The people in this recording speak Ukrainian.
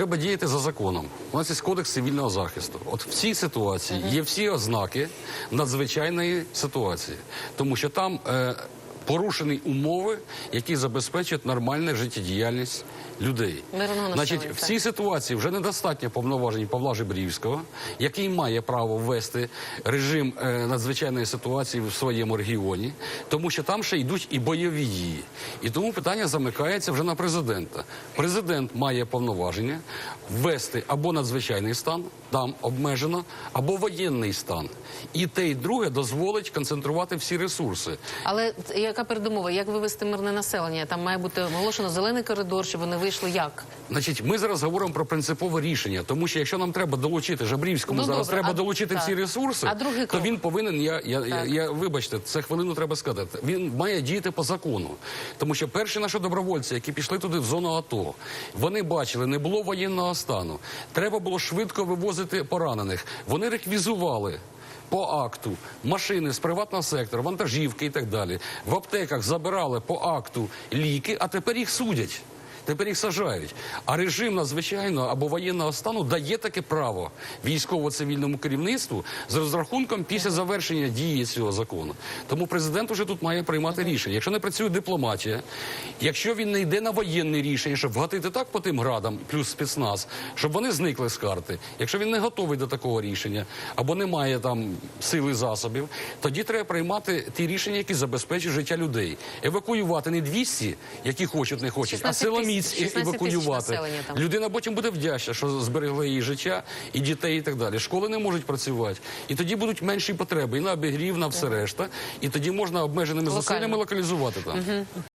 треба діяти за законом. У нас є кодекс цивільного захисту. От в цій ситуації є всі ознаки надзвичайної ситуації, тому що там е, порушені умови, які забезпечують нормальну життєдіяльність людей. Мирного Значить, в цій ситуації вже недостатньо повноважень Павла Жебрівського, який має право ввести режим е, надзвичайної ситуації в своєму регіоні, тому що там ще йдуть і бойові дії. І тому питання замикається вже на президента. Президент має повноваження ввести або надзвичайний стан, там обмежено, або воєнний стан. І те, і друге дозволить концентрувати всі ресурси. Але ц- яка передумова? Як вивести мирне населення? Там має бути оголошено зелений коридор, щоб вони вийшли як? Значить, ми зараз говоримо про принципове рішення, тому що якщо нам треба долучити Жабрівському Ну, зараз добре, треба а- долучити так. всі ресурси, А другий то він повинен. Я, я, я, я вибачте, це хвилину треба сказати. Він має діяти по закону, тому що перші наші добровольці, які пішли туди в зону АТО, вони бачили, не було воєнного стану. Треба було швидко вивозити поранених. Вони реквізували. По акту машини з приватного сектору, вантажівки і так далі. В аптеках забирали по акту ліки, а тепер їх судять. Тепер їх сажають. А режим надзвичайного або воєнного стану дає таке право військово-цивільному керівництву з розрахунком після завершення дії цього закону. Тому президент уже тут має приймати рішення. Якщо не працює дипломатія, якщо він не йде на воєнне рішення, щоб вгатити так по тим градам, плюс спецназ, щоб вони зникли з карти. Якщо він не готовий до такого рішення або не має там сили засобів, тоді треба приймати ті рішення, які забезпечують життя людей. Евакуювати не 200, які хочуть, не хочуть, а 16 тисяч- силоміць 16 тисяч евакуювати. Людина потім буде вдячна, що зберегли її життя і дітей, і так далі. Школи не можуть працювати. І тоді будуть менші потреби і на обігрів, на все решта. І тоді можна обмеженими Локально. зусиллями локалізувати там.